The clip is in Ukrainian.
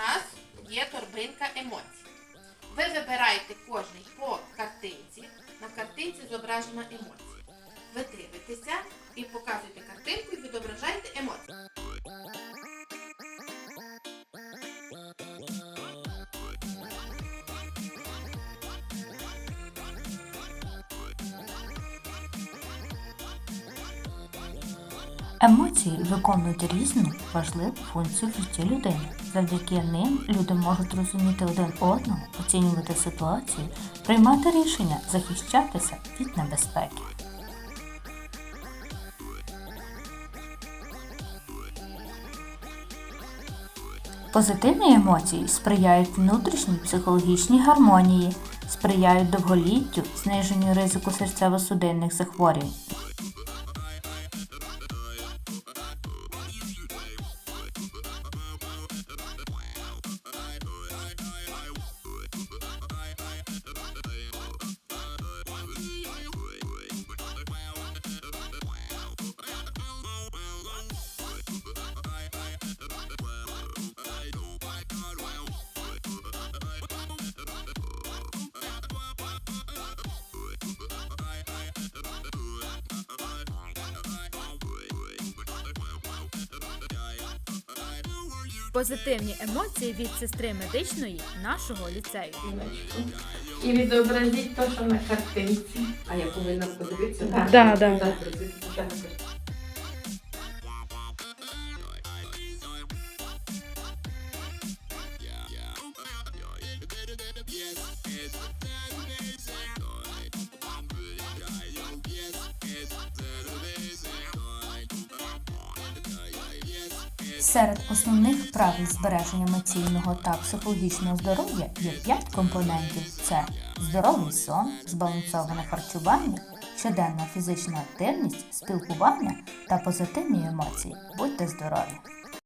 нас є торбинка емоцій. Ви вибираєте кожний по картинці. На картинці зображена емоція. Емоції виконують різну важливу функцію в житті людини. Завдяки ним люди можуть розуміти один одного, оцінювати ситуацію, приймати рішення, захищатися від небезпеки. Позитивні емоції сприяють внутрішній психологічній гармонії, сприяють довголіттю, зниженню ризику серцево-судинних захворювань, Позитивні емоції від сестри медичної нашого ліцею. І відобразіть те, що на картинці. А я повинна подивитися? Так. Да, да. Так, працюйте, звичайно. Серед основних правил збереження емоційного та психологічного здоров'я є 5 компонентів: це здоровий сон, збалансоване харчування, щоденна фізична активність, спілкування та позитивні емоції. Будьте здорові!